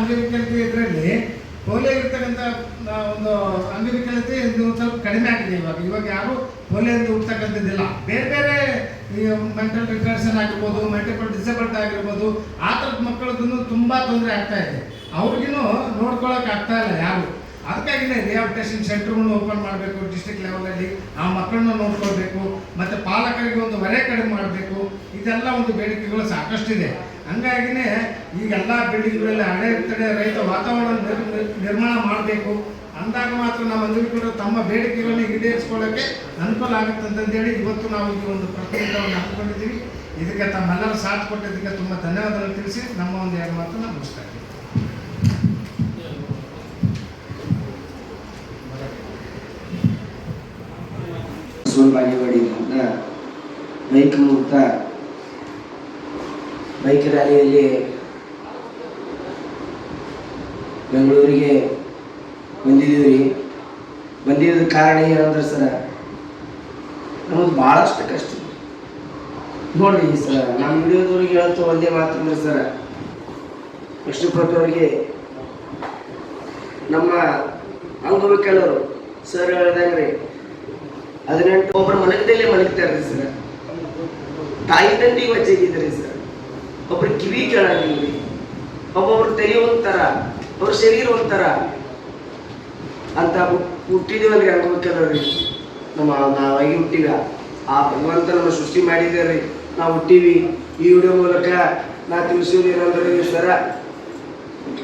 ಅಂಗವಿಕಲತೆ ಇದರಲ್ಲಿ ಪೋಲಿಯೋ ಇರ್ತಕ್ಕಂಥ ಒಂದು ಅಂಗವಿಕಲತೆ ಇದು ಸ್ವಲ್ಪ ಕಡಿಮೆ ಆಗಿದೆ ಇವಾಗ. ಇವಾಗ ಯಾರು ಪೋಲಿಯೋದಿಂದ ಹುಡ್ತಕ್ಕಂಥದ್ದಿಲ್ಲ ಬೇರೆ ಬೇರೆ ಮೆಂಟಲ್ ರಿಟರ್ಷನ್ ಆಗಿರ್ಬೋದು ಮೆಂಟಲ್ ಡಿಸೇಬಲ್ಡ್ ಆಗಿರ್ಬೋದು, ಆ ಥರದ ಮಕ್ಕಳದ್ದು ತುಂಬ ತೊಂದರೆ ಆಗ್ತಾ ಇದೆ. ಅವ್ರಿಗೂ ನೋಡ್ಕೊಳಕ್ ಆಗ್ತಾ ಇಲ್ಲ ಯಾರು. ಅದಕ್ಕಾಗಿನೇ ರಿಹಾಬಿಟೇಷನ್ ಸೆಂಟರ್ಗಳನ್ನು ಓಪನ್ ಮಾಡಬೇಕು ಡಿಸ್ಟ್ರಿಕ್ಟ್ ಲೆವೆಲಲ್ಲಿ ಆ ಮಕ್ಕಳನ್ನ ನೋಡ್ಕೊಳ್ಬೇಕು, ಮತ್ತು ಪಾಲಕರಿಗೆ ಒಂದು ಹೊರೆ ಕಡಿಮೆ ಮಾಡಬೇಕು. ಇದೆಲ್ಲ ಒಂದು ಬೇಡಿಕೆಗಳು ಸಾಕಷ್ಟಿದೆ. ಹಂಗಾಗಿನೇ ಈಗೆಲ್ಲ ಬಿಲ್ಡಿಂಗ್ಗಳಲ್ಲಿ ಹಳೆ ತಡೆ ರೈತ ವಾತಾವರಣ ನಿರ್- ನಿರ್- ನಿರ್ಮಾಣ ಮಾಡಬೇಕು. ಅಂದಾಗ ಮಾತ್ರ ನಮ್ಮ ಕೂಡ ತಮ್ಮ ಬೇಡಿಕೆಗಳನ್ನು ಈಡೇರಿಸ್ಕೊಳ್ಳೋಕ್ಕೆ ಅನುಕೂಲ ಆಗುತ್ತೆ ಅಂತಂದೇಳಿ ಇವತ್ತು ನಾವು ಈ ಒಂದು ಪ್ರತಿನಿಧಿಯನ್ನು ಹಾಕೊಂಡಿದ್ದೀವಿ ಇದಕ್ಕೆ ತಮ್ಮೆಲ್ಲರ ಸಾಥ್ ಕೊಟ್ಟಿದ್ದಕ್ಕೆ ತುಂಬ ಧನ್ಯವಾದಗಳು ತಿಳಿಸಿ. ನಮ್ಮ ಒಂದು ಎರಡು ಮಾತನ್ನು ಮುಗಿಸ್ತಾ ಇದ್ದೀವಿ ಮುಕ್ತ ಬೈಕ್ ರ್ಯಾಲಿಯಲ್ಲಿ ಬೆಂಗಳೂರಿಗೆ ಬಂದಿದ್ದೀವಿ ಬಂದಿದ್ದ ಕಾರಣ ಏನಂದ್ರೆ ಸರ ನಮ್ಮದು ಭಾಳಷ್ಟು ಕಷ್ಟ. ನೋಡ್ರಿ ಸರ್ ನಮ್ಮ ಹಿಡಿಯೋದವ್ರಿಗೆ ಹೇಳ್ತು ಒಂದೇ ಮಾತು ಅಂದ್ರೆ ಸರ್ ಕಷ್ಟಪಟ್ಟವ್ರಿಗೆ ನಮ್ಮ ಅಂಗವಿಕಲರು ಸರ್ ಹೇಳ್ದಂಗ್ರಿ, ಹದಿನೆಂಟು ಒಬ್ಬರು ಮಲಗದಲ್ಲೇ ಮಲಗ್ತಾರೆ ಸರ್. ತಾಯಿ ತಂದೆಗೆ ವಜ್ಜಾಗಿದ್ದಾರೆ ಸರ್. ಒಬ್ರು ಕಿವಿ ಕೇಳಂಗಿಲ್ರಿ ಒಬ್ಬೊಬ್ರು ತಲೆ ಒಂಥರ ಅವ್ರ ಶರೀರ ಒಂಥರ. ಅಂತ ಹುಟ್- ಹುಟ್ಟಿದೀವಲ್ರಿ ಅಂಗವಿಕಲರಿ ನಮ್ಮ ನಾವಾಗಿ ಹುಟ್ಟಿಲ್ಲ ಆ ಭಗವಂತ ನಮ್ಮ ಸೃಷ್ಟಿ ಮಾಡಿದ್ದಾರೆ ನಾವು ಹುಟ್ಟಿವಿ. ಈ ವಿಡಿಯೋ ಮೂಲಕ ನಾ ತಿಳಿಸಿದ್ರೆ ಸರ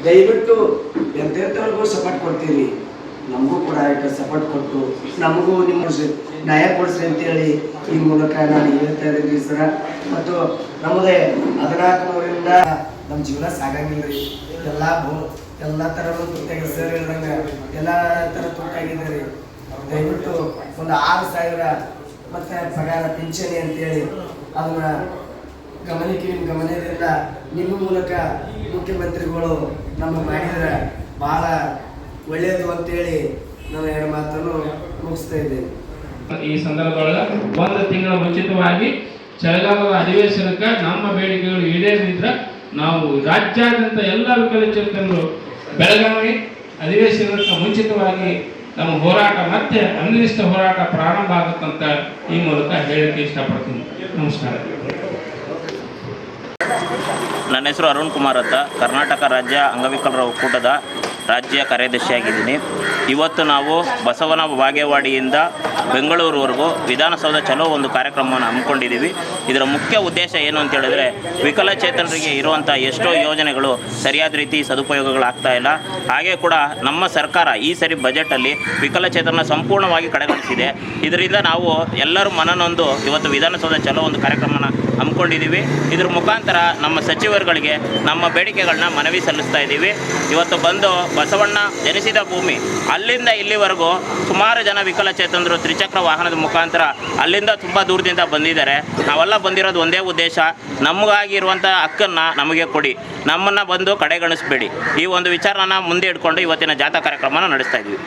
ದಯವಿಟ್ಟು ಎಂತೆಂಥವ್ರಿಗೂ ಸಪೋರ್ಟ್ ಕೊಡ್ತೀರಿ. ನಮಗೂ ಕೂಡ ಆಯ್ತು ಸಪೋರ್ಟ್ ಕೊಟ್ಟು ನಮಗೂ ನಿಮ್ಮ ನ್ಯಾಯ ಕೊಡಿಸ್ರಿ ಅಂತೇಳಿ ಈ ಮೂಲಕ ನಾನು ಹೇಳ್ತಾ ಇದ್ದೀನಿ ಸರ ಮತ್ತು ನಮ್ಮದೇ ಹದಿನಾಲ್ಕುನೂರಿಂದ ನಮ್ಮ ಜೀವನ ಸಾಗಂಗಿಲ್ಲ ರೀ ಎಲ್ಲ ಎಲ್ಲ ಥರನೂ ತುರ್ತಾಗಿ ಸರ್ ಹೇಳ್ದಂಗೆ ಎಲ್ಲ ಥರ ರೀ ದಯವಿಟ್ಟು ಒಂದು ಆರು ಸಾವಿರ ಮತ್ತು ಪಗಾರ, ಪಿಂಚಣಿ ಅಂತೇಳಿ ಅದನ್ನ ಗಮನಕ್ಕೆ ನಿಮ್ಮ ಗಮನದಿಂದ ನಿಮ್ಮ ಮೂಲಕ ಮುಖ್ಯಮಂತ್ರಿಗಳು ನಮ್ಮ ಮಾಡಿದರೆ ಭಾಳ ಒಳ್ಳೆಯದು ಅಂತೇಳಿ ನಾನು ಎರಡು ಮಾತನ್ನು ಮುಗಿಸ್ತಾ ಇದ್ದೇನೆ. ಈ ಸಂದರ್ಭದೊಳಗೆ ಒಂದು ತಿಂಗಳ ಮುಂಚಿತವಾಗಿ ಚಳಿಗಾಲದ ಅಧಿವೇಶನಕ್ಕೆ ನಮ್ಮ ಬೇಡಿಕೆಗಳು ಈಡೇರಿದ್ರೆ ನಾವು ರಾಜ್ಯಾದ್ಯಂತ ಎಲ್ಲ ವಿಕಲಚೇತನರು ಬೆಳಗಾವಿ ಅಧಿವೇಶನಕ್ಕೆ ಮುಂಚಿತವಾಗಿ ನಮ್ಮ ಹೋರಾಟ ಮತ್ತೆ ಅನಿರ್ದಿಷ್ಟ ಹೋರಾಟ ಪ್ರಾರಂಭ ಆಗುತ್ತಂತ ಈ ಮೂಲಕ ಹೇಳಕ್ಕೆ ಇಷ್ಟಪಡ್ತೀನಿ. ನಮಸ್ಕಾರ. ನನ್ನ ಹೆಸರು ಅರುಣ್ ಕುಮಾರ್ ಅಂತ. ಕರ್ನಾಟಕ ರಾಜ್ಯ ಅಂಗವಿಕಲರ ಒಕ್ಕೂಟದ ರಾಜ್ಯ ಕಾರ್ಯದರ್ಶಿಯಾಗಿದ್ದೀನಿ. ಇವತ್ತು ನಾವು ಬಸವನ ಬಾಗೇವಾಡಿಯಿಂದ ಬೆಂಗಳೂರುವರೆಗೂ ವಿಧಾನಸೌಧ ಚಲೋ ಒಂದು ಕಾರ್ಯಕ್ರಮವನ್ನು ಹಮ್ಮಿಕೊಂಡಿದ್ದೀವಿ. ಇದರ ಮುಖ್ಯ ಉದ್ದೇಶ ಏನು ಅಂತ ಹೇಳಿದ್ರೆ, ವಿಕಲಚೇತನರಿಗೆ ಇರುವಂಥ ಎಷ್ಟೋ ಯೋಜನೆಗಳು ಸರಿಯಾದ ರೀತಿ ಸದುಪಯೋಗಗಳಾಗ್ತಾ ಇಲ್ಲ. ಹಾಗೆ ಕೂಡ ನಮ್ಮ ಸರ್ಕಾರ ಈ ಸರಿ ಬಜೆಟಲ್ಲಿ ವಿಕಲಚೇತನ ಸಂಪೂರ್ಣವಾಗಿ ಕಡೆಗಣಿಸಿದೆ. ಇದರಿಂದ ನಾವು ಎಲ್ಲರೂ ಮನನೊಂದು ಇವತ್ತು ವಿಧಾನಸೌಧ ಚಲೋ ಒಂದು ಕಾರ್ಯಕ್ರಮನ ಹಮ್ಮಿಕೊಂಡಿದ್ದೀವಿ. ಇದ್ರ ಮುಖಾಂತರ ನಮ್ಮ ಸಚಿವರುಗಳಿಗೆ ನಮ್ಮ ಬೇಡಿಕೆಗಳನ್ನ ಮನವಿ ಸಲ್ಲಿಸ್ತಾ ಇದ್ದೀವಿ. ಇವತ್ತು ಬಂದು ಬಸವಣ್ಣ ಜನಿಸಿದ ಭೂಮಿ ಅಲ್ಲಿಂದ ಇಲ್ಲಿವರೆಗೂ ಸುಮಾರು ಜನ ವಿಕಲಚೇತನರು ತ್ರಿಚಕ್ರ ವಾಹನದ ಮುಖಾಂತರ ಅಲ್ಲಿಂದ ತುಂಬ ದೂರದಿಂದ ಬಂದಿದ್ದಾರೆ. ನಾವೆಲ್ಲ ಬಂದಿರೋದು ಒಂದೇ ಉದ್ದೇಶ ನಮಗಾಗಿರುವಂಥ ಹಕ್ಕನ್ನು ನಮಗೆ ಕೊಡಿ. ನಮ್ಮನ್ನು ಬಂದು ಕಡೆಗಣಿಸಬೇಡಿ. ಈ ಒಂದು ವಿಚಾರನ ಮುಂದೆ ಇಟ್ಕೊಂಡು ಇವತ್ತಿನ ಜಾಥಾ ಕಾರ್ಯಕ್ರಮನ ನಡೆಸ್ತಾ ಇದ್ದೀವಿ.